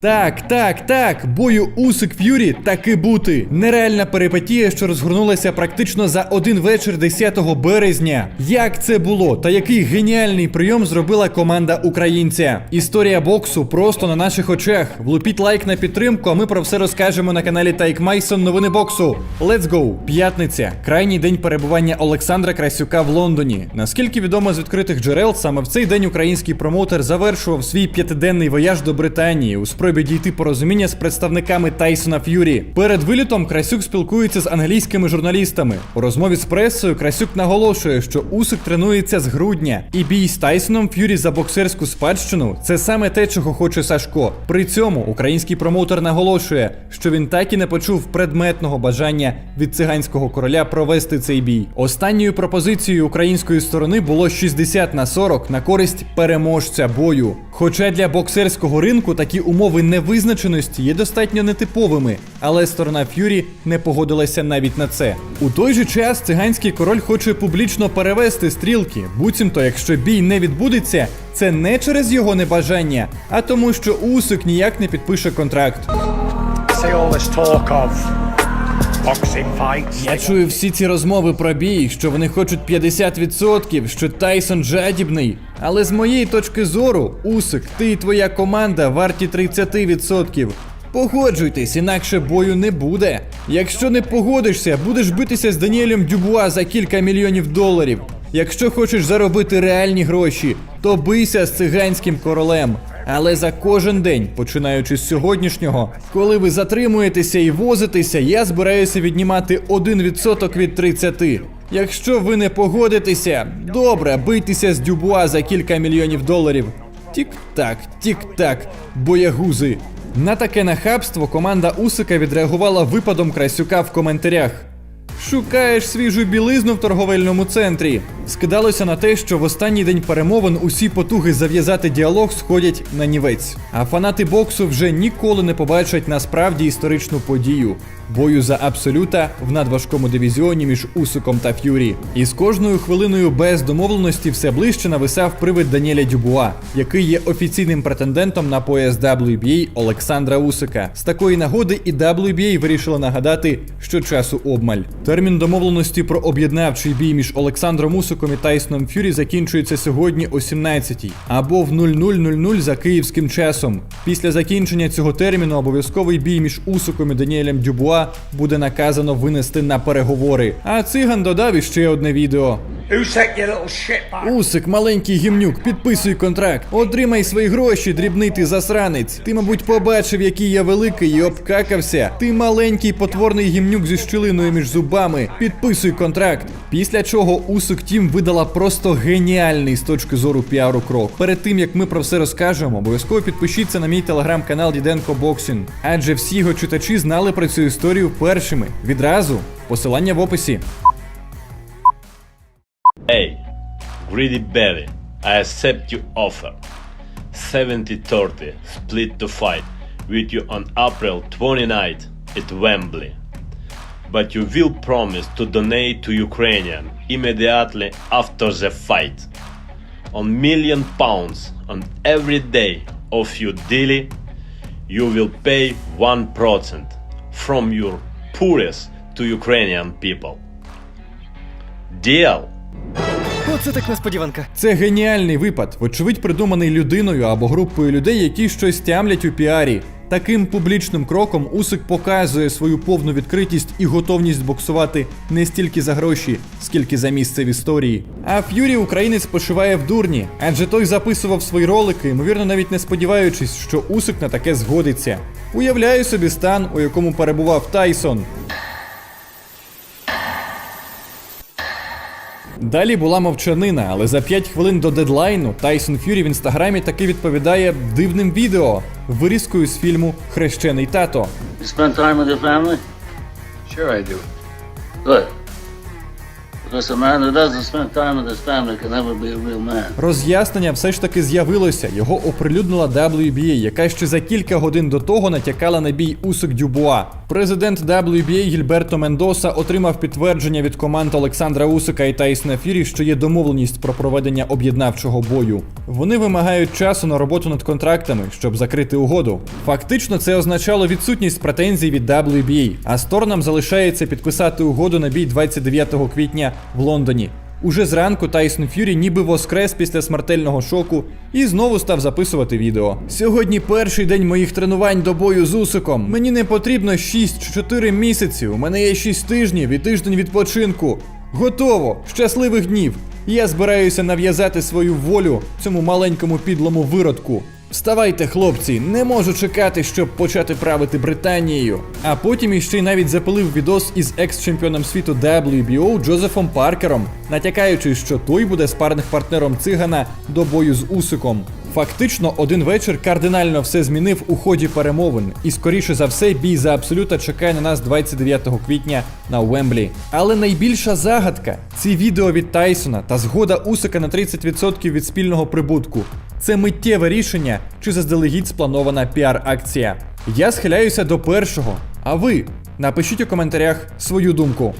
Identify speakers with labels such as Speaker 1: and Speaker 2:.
Speaker 1: Так, так, так, бою Усик Ф'юрі таки бути. Нереальна перипетія, що розгорнулася практично за один вечір 10 березня. Як це було? Та який геніальний прийом зробила команда українця? Історія боксу просто на наших очах. Влупіть лайк на підтримку, а ми про все розкажемо на каналі Тайк Майсон. Новини боксу. Let's go! П'ятниця. Крайній день перебування Олександра Красюка в Лондоні. Наскільки відомо з відкритих джерел, саме в цей день український промоутер завершував свій п'ятиденний вояж до Британії у спробі дійти порозуміння з представниками Тайсона Ф'юрі. Перед вилітом Красюк спілкується з англійськими журналістами. У розмові з пресою Красюк наголошує, що Усик тренується з грудня, і бій з Тайсоном Ф'юрі за боксерську спадщину це саме те, чого хоче Сашко. При цьому український промоутер наголошує, що він так і не почув предметного бажання від циганського короля провести цей бій. Останньою пропозицією української сторони було 60 на 40 на користь переможця бою. Хоча для боксерського ринку такі умови невизначеності є достатньо нетиповими, але сторона Ф'юрі не погодилася навіть на це. У той же час циганський король хоче публічно перевести стрілки, буцімто, якщо бій не відбудеться, це не через його небажання, а тому, що Усик ніяк не підпише контракт.
Speaker 2: All this talk of.
Speaker 1: Я чую всі ці розмови про бій, що вони хочуть 50%, що Тайсон жадібний. Але з моєї точки зору, Усик, ти і твоя команда варті 30%. Погоджуйтесь, інакше бою не буде. Якщо не погодишся, будеш битися з Даніелем Дюбуа за кілька мільйонів доларів. Якщо хочеш заробити реальні гроші, то бийся з циганським королем. Але за кожен день, починаючи з сьогоднішнього, коли ви затримуєтеся і возитеся, я збираюся віднімати 1% від 30. Якщо ви не погодитеся, добре, бийтеся з Дюбуа за кілька мільйонів доларів. Тік-так, тік-так, боягузи. На таке нахабство команда Усика відреагувала випадом Красюка в коментарях. Шукаєш свіжу білизну в торговельному центрі. Скидалося на те, що в останній день перемовин усі потуги зав'язати діалог сходять на нівець. А фанати боксу вже ніколи не побачать насправді історичну подію бою за абсолюта в надважкому дивізіоні між Усиком та Ф'юрі. І з кожною хвилиною без домовленості все ближче нависав привид Даніеля Дюбуа, який є офіційним претендентом на пояс WBA Олександра Усика. З такої нагоди і WBA вирішила нагадати, що часу обмаль. Термін домовленості про об'єднавчий бій між Олександром Усиком і Тайсоном Ф'юрі закінчується сьогодні о 17-й або в 00.00 за київським часом. Після закінчення цього терміну обов'язковий бій між Усиком і Даніелем Дюбуа буде наказано винести на переговори. А циган додав іще одне відео. Усик, маленький гімнюк, підписуй контракт. Отримай свої гроші, дрібний ти засранець. Ти, мабуть, побачив, який я великий і обкакався. Ти маленький потворний гімнюк зі щілиною між зубами. Підписуй контракт. Після чого Усик Тім видала просто геніальний з точки зору піару крок. Перед тим як ми про все розкажемо, обов'язково підпишіться на мій телеграм-канал Діденко Боксін. Адже всі його читачі знали про цю історію першими. Відразу посилання в описі.
Speaker 3: Hey, greedy belly, I accept your offer. 70-30 split to fight with you on April 29th at Wembley. But you will promise to donate to Ukrainian immediately after the fight. On million pounds on every day of your daily, you will pay 1% from your poorest to Ukrainian people. Deal?
Speaker 4: Оце так несподіванка.
Speaker 1: Це геніальний випад, вочевидь придуманий людиною або групою людей, які щось тямлять у піарі. Таким публічним кроком Усик показує свою повну відкритість і готовність боксувати не стільки за гроші, скільки за місце в історії. А Ф'юрі українець пошиває в дурні, адже той записував свої ролики, ймовірно, навіть не сподіваючись, що Усик на таке згодиться. Уявляю собі стан, у якому перебував Тайсон. Далі була мовчанина, але за 5 хвилин до дедлайну Тайсон Ф'юрі в інстаграмі таки відповідає дивним відео вирізкою з фільму Хрещений тато.
Speaker 5: You spend time with your family?
Speaker 6: Sure I do.
Speaker 5: Good. Because a.
Speaker 1: Роз'яснення все ж таки з'явилося. Його оприлюднила WBA, яка ще за кілька годин до того натякала на бій Усик Дюбуа. Президент WBA Гільберто Мендоса отримав підтвердження від команд Олександра Усика і Тайсона Фірі, що є домовленість про проведення об'єднавчого бою. Вони вимагають часу на роботу над контрактами, щоб закрити угоду. Фактично, це означало відсутність претензій від WBA, а сторонам залишається підписати угоду на бій 29 квітня в Лондоні. Уже зранку Тайсон Ф'юрі ніби воскрес після смертельного шоку і знову став записувати відео. Сьогодні перший день моїх тренувань до бою з Усиком. Мені не потрібно 6 чи 4 місяці. У мене є 6 тижнів і тиждень відпочинку. Готово! Щасливих днів! Я збираюся нав'язати свою волю цьому маленькому підлому виродку. Вставайте, хлопці, не можу чекати, щоб почати правити Британією. А потім іще й навіть запилив відос із екс-чемпіоном світу WBO Джозефом Паркером, натякаючи, що той буде спарних партнером цигана до бою з Усиком. Фактично, один вечір кардинально все змінив у ході перемовин, і скоріше за все, бій за абсолюта чекає на нас 29 квітня на Уемблі. Але найбільша загадка ці відео від Тайсона та згода Усика на 30% від спільного прибутку. Це миттєве рішення чи заздалегідь спланована піар-акція. Я схиляюся до першого. А ви напишіть у коментарях свою думку.